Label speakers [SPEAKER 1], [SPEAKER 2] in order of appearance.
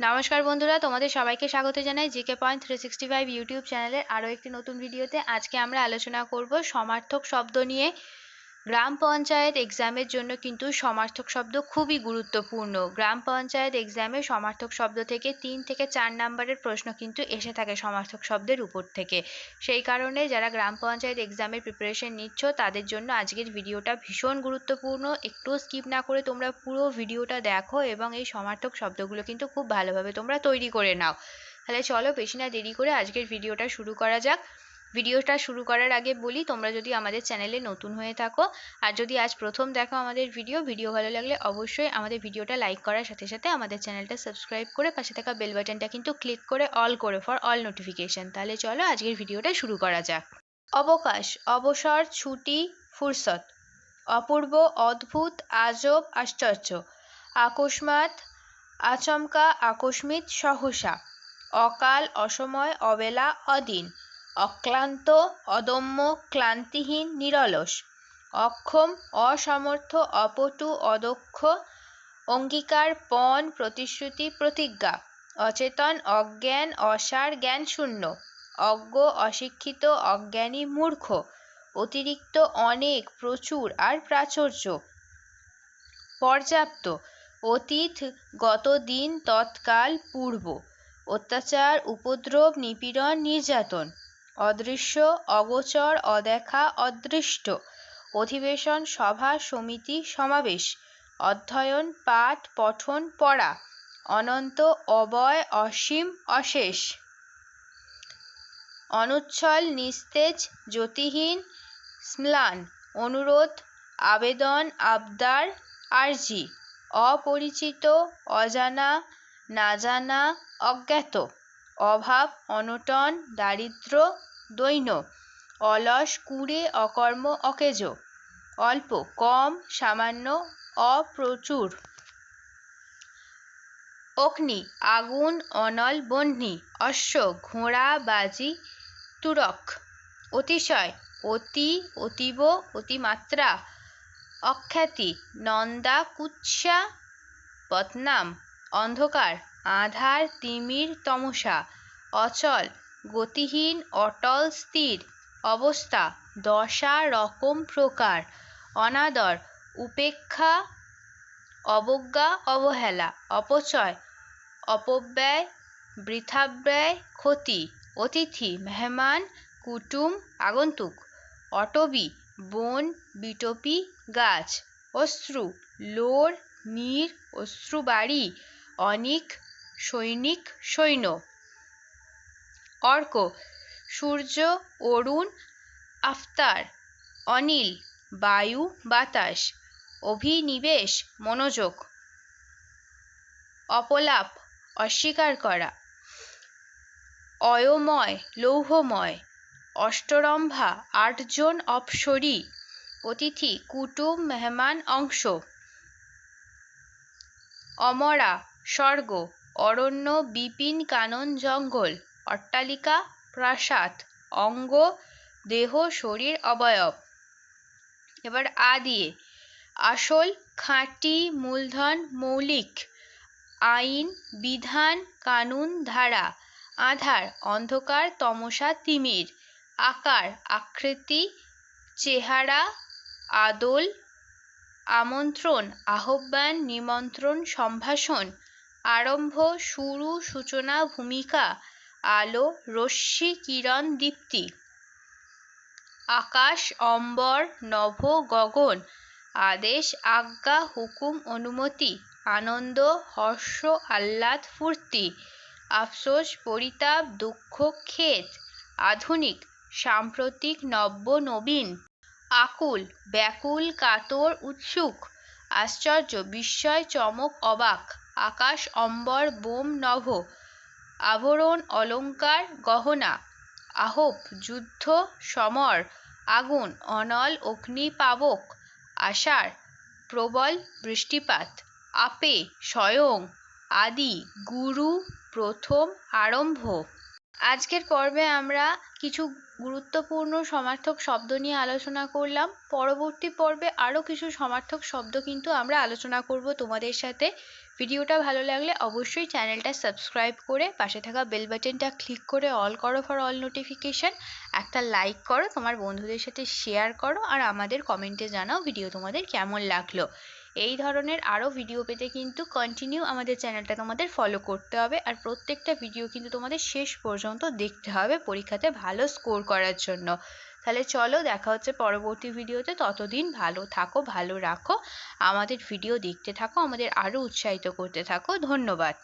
[SPEAKER 1] নমস্কার বন্ধুরা, তোমাদের সবাইকে স্বাগত জানাই GK point three sixty five YouTube চ্যানেলের আরও একটি নতুন ভিডিওতে। আজকে আমরা আলোচনা করব সমার্থক শব্দ নিয়ে। গ্রাম পঞ্চায়েত এক্সামের জন্য কিন্তু সমার্থক শব্দ খুবই গুরুত্বপূর্ণ। গ্রাম পঞ্চায়েত এক্সামে সমার্থক শব্দ থেকে তিন থেকে চার নাম্বারের প্রশ্ন কিন্তু এসে থাকে সমার্থক শব্দের উপর থেকে। সেই কারণে যারা গ্রাম পঞ্চায়েত এক্সামের প্রিপারেশন নিচ্ছ, তাদের জন্য আজকের ভিডিওটা ভীষণ গুরুত্বপূর্ণ। একটু স্কিপ না করে তোমরা পুরো ভিডিওটা দেখো এবং এই সমার্থক শব্দগুলো কিন্তু খুব ভালোভাবে তোমরা তৈরি করে নাও। তাহলে চলো বেশি না দেরি করে আজকের ভিডিওটা শুরু করা যাক। ভিডিওটা শুরু করার আগে বলি, তোমরা যদি আমাদের চ্যানেলে নতুন হয়ে থাকো আর যদি আজ প্রথম দেখো আমাদের ভিডিও ভিডিও ভালো লাগলে অবশ্যই আমাদের ভিডিওটা লাইক করার সাথে সাথে আমাদের চ্যানেলটা সাবস্ক্রাইব করে পাশে থাকা বেল বাটনটা কিন্তু ক্লিক করে অল করে ফর অল নোটিফিকেশান। তাহলে চলো আজকের ভিডিওটা শুরু করা যাক। অবকাশ, অবসর, ছুটি, ফুরসত। অপূর্ব, অদ্ভুত, আজব, আশ্চর্য। আকস্মাত, আচমকা আকস্মিক সহসা। অকাল, অসময়, অবেলা, অদিন। অক্লান্ত, অদম্য, ক্লান্তিহীন, নিরলস। অক্ষম, অসমর্থ, অপটু, অদক্ষ, অঙ্গীকার, পণ, প্রতিশ্রুতি, প্রতিজ্ঞা। অচেতন, অজ্ঞান, অসার, জ্ঞানশূন্য। অজ্ঞ, অশিক্ষিত, অজ্ঞানী, মূর্খ। অতিরিক্ত, অনেক, প্রচুর আর প্রাচুর্য। পর্যাপ্ত। অতীত, গত দিন, তৎকাল, পূর্ব। অত্যাচার, উপদ্রব, নিপীড়ন, নির্যাতন। অদৃশ্য, অগোচর, অদেখা, অদৃষ্ট। অধিবেশন, সভা, সমিতি, সমাবেশ। অধ্যয়ন, পাঠ, পঠন, পড়া। অনন্ত, অবয়, অসীম, অশেষ। অনুচ্ছল, নিস্তেজ, জ্যোতিহীন, স্ম্লান। অনুরোধ, আবেদন, আবদার, আর্জি। অপরিচিত, অজানা, না জানা, অজ্ঞাত। অভাব, অনটন, দারিদ্র, দৈন্য, অলস, কুঁড়ে, অকর্ম, অকেজ। অল্প, কম, সামান্য, অপ্রচুর। অগ্নি, আগুন, অনল বহ্নি অশ্ব, ঘোড়া, বাজি, তুরক। অতিশয়, অতি, অতীব, অতিমাত্রা। অখ্যাতি, নন্দা, কুৎসা, বদনাম, অন্ধকার। আধার তিমির তমসা, অচল, গতিহীন, অটল, স্থির, অবস্থা, দশা, রকম প্রকার, অনাদর, উপেক্ষা, অবজ্ঞা, অবহেলা, অপচয়, অপব্যয়, বৃথাব্যয়, ক্ষতি, অতিথি, মেহমান, কুটুম, আগন্তুক, অটবি, বন, বিটপি, গাছ, অশ্রু, লোর, নীর, অশ্রুবাড়ি, অনিক সৈনিক সৈন্য। অর্ক, সূর্য, অরুণ, আফতার, অনিল, বায়ু, বাতাস, অভিনিবেশ, মনোযোগ। অপলাপ, অস্বীকার করা। অয়ময়, লৌহময়, অষ্টরম্ভা, আটজন অপসরী, অতিথি, কুটুম, মেহমান, অংশ। অমরা, স্বর্গ অরণ্য, বিপিন, কানন, জঙ্গল, অট্টালিকা, প্রাসাদ, অঙ্গ, দেহ, শরীর, অবয়ব। এবার আ দিয়ে। আসল, খাঁটি, মূলধন, মৌলিক, আইন, বিধান, কানুন, ধারা, আধার, অন্ধকার, তমসা, তিমির, আকার, আকৃতি, চেহারা, আদল, আমন্ত্রণ, আহ্বান, নিমন্ত্রণ, সম্ভাষণ আরম্ভ, শুরু, সূচনা, ভূমিকা, আলো, রশ্মি, কিরণ, দীপ্তি। আকাশ, অম্বর, নভ, গগন, আদেশ, আজ্ঞা, হুকুম, অনুমতি, আনন্দ, হর্ষ, আহ্লাদ, ফুর্তি, আফসোস, পরিতাপ, দুঃখ খেদ আধুনিক, সাম্প্রতিক, নব্য, নবীন, আকুল, ব্যাকুল, কাতর, উৎসুক, আশ্চর্য, বিস্ময়, চমক, অবাক। আকাশ, অম্বর, বোম, নভ আভরণ অলঙ্কার, গহনা আহব যুদ্ধ, সমর, আগুন, অনল, অগ্নি, পাবক, আষাঢ়, প্রবল, বৃষ্টিপাত, আপে, স্বয়ং, আদি, গুরু, প্রথম, আরম্ভ। আজকের পর্বে আমরা কিছু গুরুত্বপূর্ণ সমার্থক শব্দ নিয়ে আলোচনা করলাম। পরবর্তী পর্বে আরও কিছু সমার্থক শব্দ কিন্তু আমরা আলোচনা করব তোমাদের সাথে। ভিডিওটা ভালো লাগলে অবশ্যই চ্যানেলটা সাবস্ক্রাইব করে পাশে থাকা বেল বাটনটা ক্লিক করে অল করো ফর অল নোটিফিকেশান। একটা লাইক করো, তোমার বন্ধুদের সাথে শেয়ার করো আর আমাদের কমেন্টে জানাও ভিডিও তোমাদের কেমন লাগল। এই ধরনের আরও ভিডিও পেতে কিন্তু কন্টিনিউ আমাদের চ্যানেলটা তোমাদের ফলো করতে হবে আর প্রত্যেকটা ভিডিও কিন্তু তোমাদের শেষ পর্যন্ত দেখতে হবে পরীক্ষাতে ভালো স্কোর করার জন্য। তাহলে চলো দেখা হচ্ছে পরবর্তী ভিডিওতে। ততদিন ভালো থাকো, ভালো রাখো। আমাদের ভিডিও দেখতে থাকো, আমাদের আরও উৎসাহিত করতে থাকো। ধন্যবাদ।